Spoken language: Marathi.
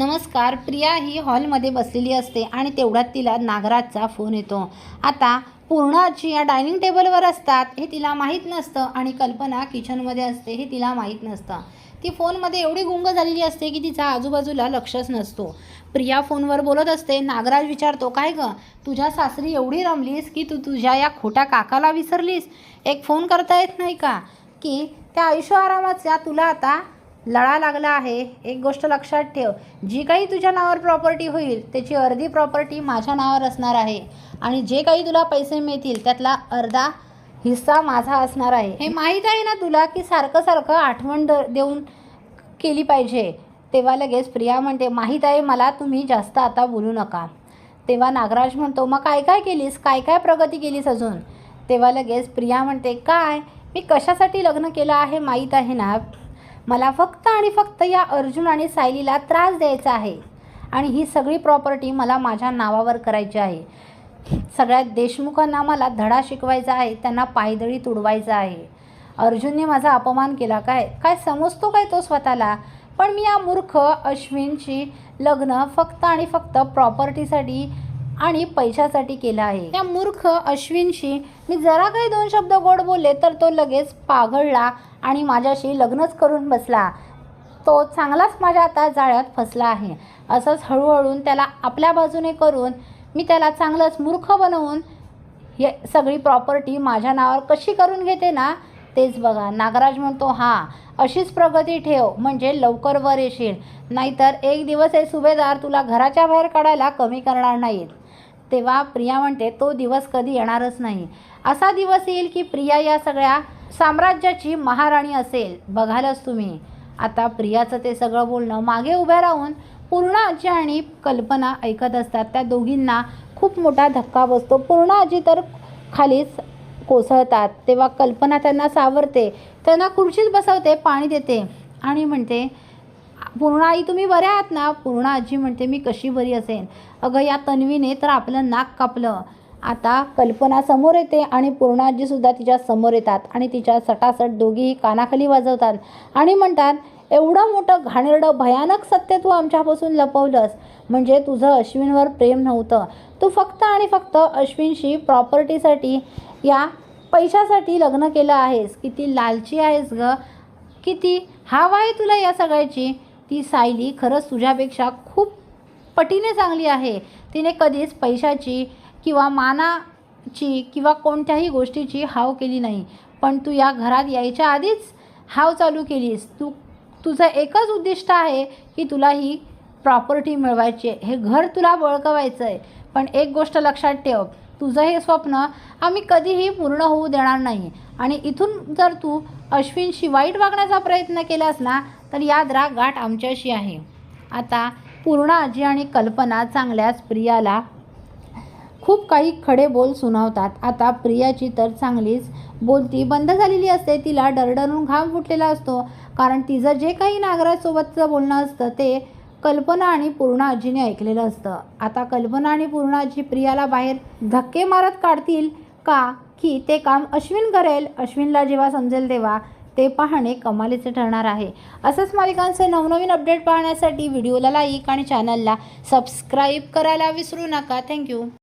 नमस्कार प्रिया ही हॉलमध्ये बसलेली असते आणि तेवढ्यात तिला नागराजचा फोन येतो. आता पूर्ण आजी या डायनिंग टेबलवर असतात हे तिला माहीत नसतं आणि कल्पना किचनमध्ये असते हे तिला माहीत नसतं. ती फोनमध्ये एवढी गुंग झालेली असते की तिचा आजूबाजूला लक्षच नसतो. प्रिया फोनवर बोलत असते नागराज विचारतो काय गं तुझ्या सासरी एवढी रमलीस की तू तुझ्या या खोट्या काकाला विसरलीस? एक फोन करता येत नाही का? की त्या आयुष्य आरामाचा तुला आता लळा लागला आहे. एक गोष्ट लक्षात ठेव. जी काही तुझ्या नावावर प्रॉपर्टी होईल त्याची अर्धी प्रॉपर्टी माझ्या नावावर असणार आहे. आणि जे काही तुला पैसे मिळतील त्यातला अर्धा हिस्सा माझा असणार आहे. हे माहीत आहे ना तुला की सारखं सारखं आठवण द देऊन केली पाहिजे. तेव्हा लगेच प्रिया म्हणते माहीत आहे मला तुम्ही जास्त आता बोलू नका. तेव्हा नागराज म्हणतो मग काय काय केलीस? काय काय प्रगती केलीस अजून? तेव्हा लगेच प्रिया म्हणते काय? मी कशासाठी लग्न केलं आहे माहीत आहे ना? मला फक्त आणि फक्त या अर्जुन आणि सायलीला त्रास द्यायचा आहे. आणि ही सगळी प्रॉपर्टी मला माझ्या नावावर करायची आहे. सगळ्या देशमुखांना मला धडा शिकवायचा आहे त्यांना पायदळी तुडवायचा आहे. अर्जुनने माझा अपमान केला. काय काय समजतो काय तो स्वतःला? पण मी या मूर्ख अश्विनशी लग्न फक्त आणि फक्त प्रॉपर्टीसाठी आणि पैशासाठी केलं आहे. त्या मूर्ख अश्विनशी मी जरा काही दोन शब्द गोड बोलले तर तो लगेच पाघळला आणि माझ्याशी लग्नच करून बसला. तो चांगलाच माझ्या आता जाळ्यात फसला आहे. असंच हळूहळू त्याला आपल्या बाजूने करून मी त्याला चांगलंच मूर्ख बनवून हे सगळी प्रॉपर्टी माझ्या नावावर कशी करून घेते ना? तेच बघा. नागराज म्हणतो हां अशीच प्रगती ठेव म्हणजे लवकर वर येशील. नाहीतर एक दिवस हे सुभेदार तुला घराच्या बाहेर काढायला कमी करणार नाहीत. तेव्हा प्रिया म्हणते तो दिवस कधी येणारच नाही. असा दिवस येईल की प्रिया या सगळ्या साम्राज्याची महाराणी असेल. बघालच तुम्ही. आता प्रियाचं ते सगळं बोलणं मागे उभ्या राहून पूर्ण आजी आणि कल्पना ऐकत असतात. त्या दोघींना खूप मोठा धक्का बसतो. पूर्ण आजी तर खालीच कोसळतात तेव्हा कल्पना त्यांना सावरते. त्यांना खुर्चीत बसवते पाणी देते आणि म्हणते पूर्ण आई तुम्ही बऱ्या आहात ना? पूर्ण आजी म्हणते मी कशी बरी असेन. अगं या तन्वीने तर आपलं नाक कापलं. आता कल्पना समोर येते आणि पूर्णाजीसुद्धा तिच्या समोर येतात आणि तिच्या सटासट दोघीही कानाखाली वाजवतात आणि म्हणतात एवढं मोठं घाणेरडं भयानक सत्य तू आमच्यापासून लपवलंस. म्हणजे तुझं अश्विनवर प्रेम नव्हतं. तू फक्त आणि फक्त अश्विनशी प्रॉपर्टीसाठी या पैशासाठी लग्न केलं आहेस. किती लालची आहेस ग. किती हाव आहे तुला या सगळ्याची? ती सायली खरंच तुझ्यापेक्षा खूप पटीने चांगली आहे. तिने कधीच पैशाची किंवा मानाची किंवा कोणत्याही गोष्टीची हाव केली नाही. पण तू या घरात यायच्या आधीच हाव चालू केलीस. तू तुझं एकच उद्दिष्ट आहे की तुला ही प्रॉपर्टी मिळवायची आहे. हे घर तुला बळकवायचं आहे. पण एक गोष्ट लक्षात ठेव. तुझं हे स्वप्न आम्ही कधीही पूर्ण होऊ देणार नाही. आणि इथून जर तू अश्विनशी वाईट वागण्याचा प्रयत्न केलास ना तर याद राहा गाठ आमच्याशी आहे. आता पूर्ण आजी आणि कल्पना चांगल्याच प्रियाला खूप काही खडे बोल सुनावतात. आता प्रियाची तर चांगलीच बोलती बंद झालेली असते. तिला डरडरून घाम फुटलेला असतो. कारण तिचं जे काही नागराजसोबतचं बोलणं असतं ते कल्पना आणि पूर्ण आजीने ऐकलेलं असतं. आता कल्पना आणि पूर्ण आजी प्रियाला बाहेर धक्के मारत काढतील का? की ते काम अश्विन करेल? अश्विनला जेव्हा समजेल तेव्हा ते पाहणे कमालीचे ठरणार आहे. असंच मालिकांचे नवनवीन अपडेट पाहण्यासाठी व्हिडिओला लाईक आणि चॅनलला सबस्क्राईब करायला विसरू नका. थँक्यू